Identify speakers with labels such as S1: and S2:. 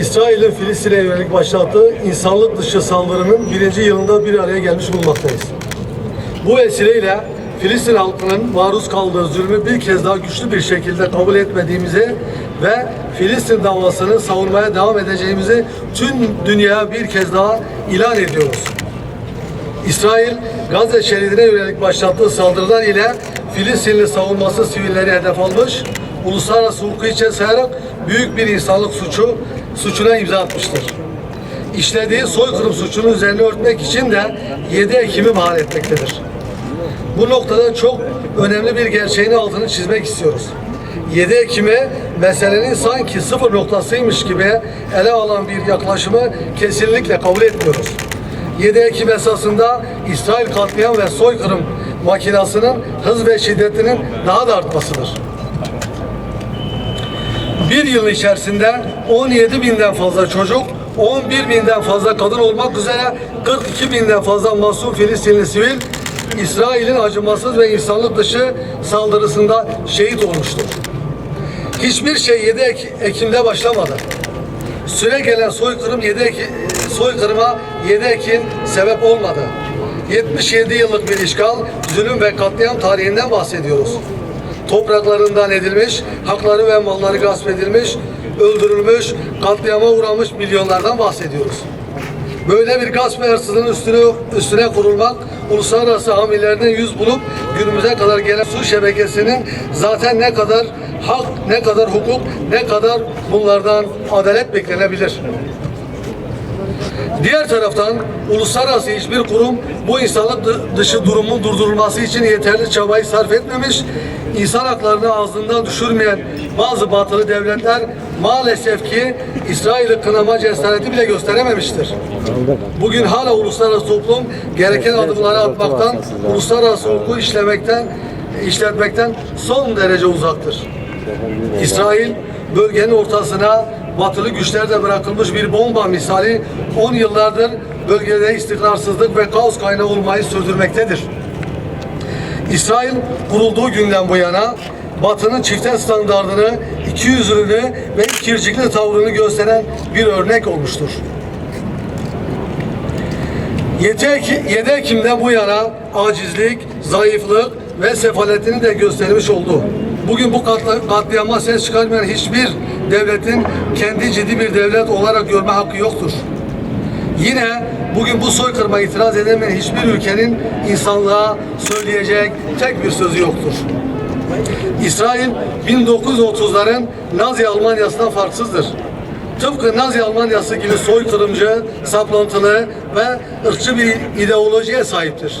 S1: İsrail'in Filistin'e yönelik başlattığı insanlık dışı saldırının birinci yılında bir araya gelmiş bulunmaktayız. Bu vesileyle Filistin halkının maruz kaldığı zulmü bir kez daha güçlü bir şekilde kabul etmediğimizi ve Filistin davasını savunmaya devam edeceğimizi tüm dünyaya bir kez daha ilan ediyoruz. İsrail, Gazze şeridine yönelik başlattığı saldırılar ile Filistinli savunması sivilleri hedef almış, uluslararası hukuku içe sayarak büyük bir insanlık suçu suçuna imza atmıştır. İşlediği soykırım suçunu üzerine örtmek için de 7 Ekim'i bahane etmektedir. Bu noktada çok önemli bir gerçeğin altını çizmek istiyoruz. 7 Ekim'e meselenin sanki sıfır noktasıymış gibi ele alan bir yaklaşımı kesinlikle kabul etmiyoruz. 7 Ekim esasında İsrail katliam ve soykırım makinasının hız ve şiddetinin daha da artmasıdır. Bir yıl içerisinde 17 binden fazla çocuk, 11 binden fazla kadın olmak üzere 42 binden fazla masum Filistinli sivil İsrail'in acımasız ve insanlık dışı saldırısında şehit olmuştur. Hiçbir şey 7 Ek- Ekim'de başlamadı. Süre gelen soykırım 7 Ekim, soykırıma 7 Ekim sebep olmadı. 77 yıllık bir işgal, zulüm ve katliam tarihinden bahsediyoruz. Topraklarından edilmiş, hakları ve malları gasp edilmiş, öldürülmüş, katliama uğramış milyonlardan bahsediyoruz. Böyle bir gasp ve hırsızlığın üstüne, üstüne kurulmak, uluslararası amirlerden yüz bulup günümüze kadar gelen su şebekesinin zaten ne kadar hak, ne kadar hukuk, ne kadar bunlardan adalet beklenebilir. Diğer taraftan uluslararası hiçbir kurum bu insanlık dı- dışı durumun durdurulması için yeterli çabayı sarf etmemiş, insan haklarını ağzından düşürmeyen bazı batılı devletler maalesef ki İsrail'i kınama cesareti bile gösterememiştir. Bugün hala uluslararası toplum gereken adımları atmaktan, uluslararası hukuku işlemekten, işletmekten son derece uzaktır. İsrail bölgenin ortasına batılı güçlerde bırakılmış bir bomba misali 10 yıllardır bölgede istikrarsızlık ve kaos kaynağı olmayı sürdürmektedir. İsrail kurulduğu günden bu yana Batı'nın çifte standartını, ikiyüzlülüğünü ve ikircikli tavrını gösteren bir örnek olmuştur. 7 Ekim, 7 Ekim'den bu yana acizlik, zayıflık ve sefaletini de göstermiş oldu. Bugün bu katliama ses çıkarmayan hiçbir devletin kendi ciddi bir devlet olarak görme hakkı yoktur. Yine bugün bu soykırıma itiraz edemeyen hiçbir ülkenin insanlığa söyleyecek tek bir sözü yoktur. İsrail 1930'ların Nazi Almanyası'ndan farksızdır. Tıpkı Nazi Almanyası gibi soykırımcı, saplantılı ve ırkçı bir ideolojiye sahiptir.